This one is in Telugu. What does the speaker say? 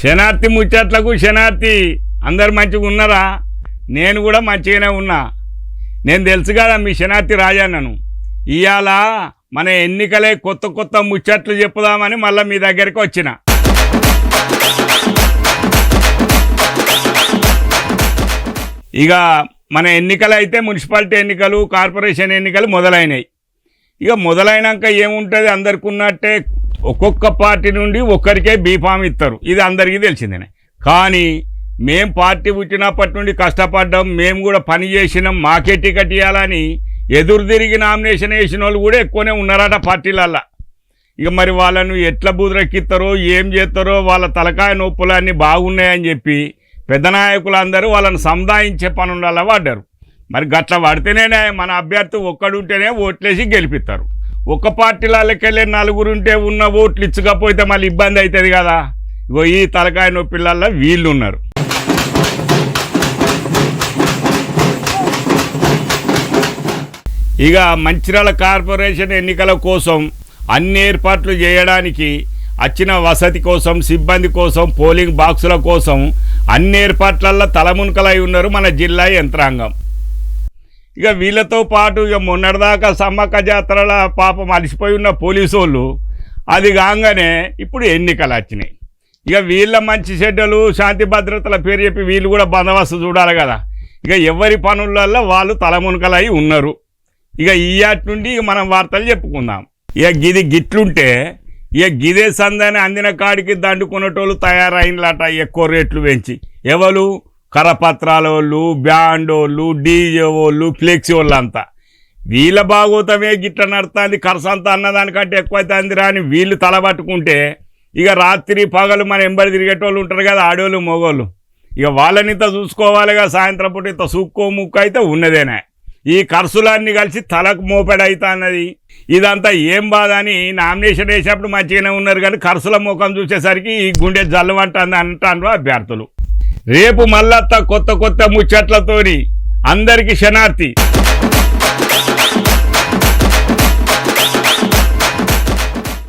శనార్థి ముచ్చట్లకు శనార్థి అందరు మంచిగా ఉన్నారా? నేను కూడా మంచిగానే ఉన్నా. నేను తెలుసు కదా మీ శనార్థి నన్ను ఇవాళ మన ఎన్నికలే కొత్త కొత్త ముచ్చట్లు చెప్పుదామని మళ్ళీ మీ దగ్గరికి వచ్చిన. ఇక మన ఎన్నికలు అయితే మున్సిపాలిటీ ఎన్నికలు కార్పొరేషన్ ఎన్నికలు మొదలైనవి ఇక మొదలైనాక ఏముంటుంది? అందరికి ఉన్నట్టే ఒక్కొక్క పార్టీ నుండి ఒక్కరికే బీఫామ్ ఇస్తారు. ఇది అందరికీ తెలిసిందేనే. కానీ మేం పార్టీ పుట్టినప్పటి నుండి కష్టపడ్డాం మేము కూడా పని చేసినాం మాకే టికెట్ ఇవ్వాలని ఎదురు తిరిగి నామినేషన్ వేసిన వాళ్ళు కూడా ఎక్కువనే ఉన్నారట పార్టీలల్లో. ఇక మరి వాళ్ళను ఎట్లా బూదరెక్కిస్తారో ఏం చేస్తారో వాళ్ళ తలకాయ నొప్పులు అన్నీ బాగున్నాయని చెప్పి పెద్ద నాయకులందరూ వాళ్ళని సముదాయించే పనులలో పడ్డారు మరి గట్ల పడితేనే మన అభ్యర్థి ఒక్కడుంటేనే ఓట్లేసి గెలిపిస్తారు. ఒక పార్టీలకి వెళ్ళి నలుగురు ఉంటే ఉన్న ఓట్లు ఇచ్చకపోతే మళ్ళీ ఇబ్బంది అవుతుంది కదా. ఇగో ఈ తలకాయ నొప్పిళ్ళల్లో వీళ్ళు ఉన్నారు ఇక మంచిర్యాల కార్పొరేషన్ ఎన్నికల కోసం అన్ని ఏర్పాట్లు చేయడానికి వచ్చిన వసతి కోసం సిబ్బంది కోసం పోలింగ్ బాక్సుల కోసం అన్ని ఏర్పాట్లల్లో తలమునకలై ఉన్నారు మన జిల్లా యంత్రాంగం. ఇక వీళ్ళతో పాటు ఇక మొన్నటిదాకా సమ్మక్క జాతరల పాపం అలసిపోయి ఉన్న పోలీసు వాళ్ళు అది కాగానే ఇప్పుడు ఎన్నికలు వచ్చినాయి. ఇక వీళ్ళ మంచి చెడ్డలు శాంతి భద్రతల పేరు చెప్పి వీళ్ళు కూడా బందోబస్తు చూడాలి కదా. ఇక ఎవరి పనులలో వాళ్ళు తలమునకలై ఉన్నారు. ఇక ఇయాటి నుండి ఇక మనం వార్తలు చెప్పుకుందాం. ఇక గిది గిట్లుంటే ఇక గిదే సందని అందిన కాడికి దండుకునేటోళ్ళు తయారైనలాట ఎక్కువ రేట్లు పెంచి. ఎవరు కరపత్రాల వాళ్ళు బ్యాండ్ వాళ్ళు డీజే వాళ్ళు ఫ్లెక్సీ వాళ్ళు అంతా వీళ్ళ బాగోతమే గిట్ట నడుతుంది ఖర్చంతా అన్నదానికంటే ఎక్కువ అవుతుంది రాని వీళ్ళు తలబట్టుకుంటే ఇక రాత్రి పగలు మన ఎంబడి తిరిగేటోళ్ళు ఉంటారు కదా ఆడోళ్ళు మగోళ్ళు. ఇక వాళ్ళని ఇంత చూసుకోవాలిగా సాయంత్రం పూట ఇంత సుక్కో ముక్కు అయితే ఉన్నదేనే. ఈ ఖర్చులన్నీ కలిసి తలకు మోపెడైతా అన్నది ఇదంతా ఏం బాధ అని నామినేషన్ వేసినప్పుడు మంచిగానే ఉన్నారు కానీ ఖర్చుల ముఖం చూసేసరికి ఈ గుండె జల్లమంటుంది అంటారు అభ్యర్థులు. రేపు మళ్ళత్త కొత్త కొత్త ముచ్చట్లతోని అందరికీ శనార్థి